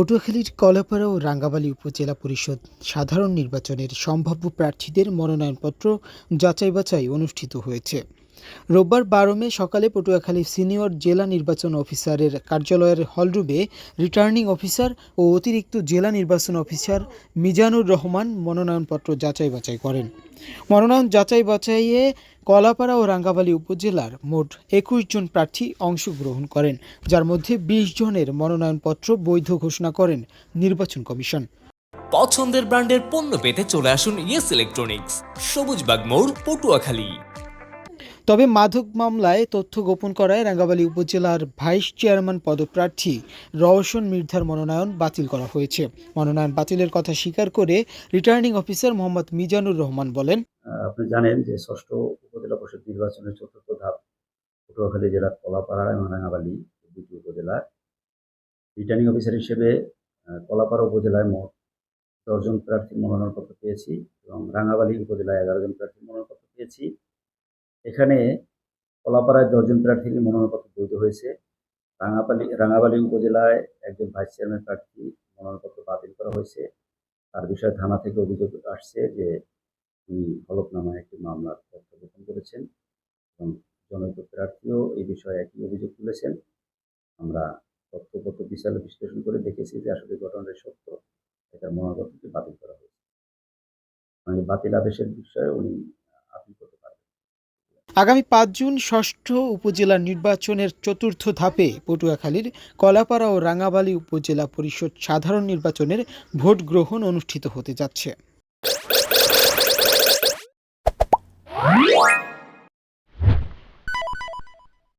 পটুয়াখালীর কলাপাড়া ও রাঙ্গাবালী উপজেলা পরিষদ সাধারণ নির্বাচনের সম্ভাব্য প্রার্থীদের মনোনয়নপত্র যাচাই বাছাই অনুষ্ঠিত হয়েছে। রোববার বারো মে সকালে পটুয়াখালী সিনিয়র জেলা নির্বাচন অফিসারের কার্যালয়ের হলরুমে রিটার্নিং অফিসার ও অতিরিক্ত জেলা নির্বাচন অফিসার মিজানুর রহমান মনোনয়নপত্র যাচাই বাছাই করেন। মনোনয়ন যাচাই বাছাইয়ে কলাপাড়া ও রাঙ্গাবালী উপজেলার মোট একুশ জন প্রার্থী অংশগ্রহণ করেন যার মধ্যে বিশ জনের মনোনয়নপত্র বৈধ ঘোষণা করেন নির্বাচন কমিশন। পছন্দের ব্র্যান্ডের পণ্য পেতে চলে আসুন ইয়েস ইলেকট্রনিক্স সবুজবাগ মোড় পটুয়াখালী। তবে মাদক মামলায় তথ্য গোপন করায় রাঙ্গাবালী উপজেলার ভাইস চেয়ারম্যান পদপ্রার্থী রওশন মির্ধার মনোনয়ন বাতিল করা হয়েছে। মনোনয়ন বাতিলের কথা স্বীকার করে রিটার্নিং অফিসার মোহাম্মদ মিজানুর রহমান বলেন আপনি জানেন যে ষষ্ঠ উপজেলা পরিষদ নির্বাচনের চতুর্থ ধাপ, পটুয়াখালী জেলার কলাপাড়া এবং রাঙাবালি দুটি উপজেলার রিটার্নিং অফিসার হিসেবে কলাপাড়া উপজেলায় মোট দশজন প্রার্থী মনোনয়নপত্র পেয়েছি এবং রাঙাবালি উপজেলায় এগারো জন প্রার্থীর মনোনয়নপত্র পেয়েছি। এখানে কলাপাড়ায় দশজন প্রার্থীর মনোনয়নপত্র বৈধ হয়েছে। রাঙাবালি রাঙাবালি উপজেলায় একজন ভাইস চেয়ারম্যান প্রার্থী মনোনয়নপত্র বাতিল করা হয়েছে। তার বিষয়ে থানা থেকে অভিযোগ আসছে যে তিনি হলফনামায় একটি মামলার তথ্য করেছেন এবং জনৈক প্রার্থীও এই বিষয়ে একই অভিযোগ তুলেছেন। আমরা তথ্যপত্র বিশাল বিশ্লেষণ করে দেখেছি যে আসলে ঘটনাটি সত্য এটা মনোনয়নপত্রটি বাতিল করা হয়েছে। মানে বাতিল আদেশের বিষয়ে উনি আপিল করতে আগামী পাঁচ জুন ষষ্ঠ উপজেলা নির্বাচনের চতুর্থ ধাপে পটুয়াখালীর কলাপাড়া ও রাঙ্গাবালী উপজেলা পরিষদ সাধারণ নির্বাচনের ভোট গ্রহণ অনুষ্ঠিত হতে যাচ্ছে।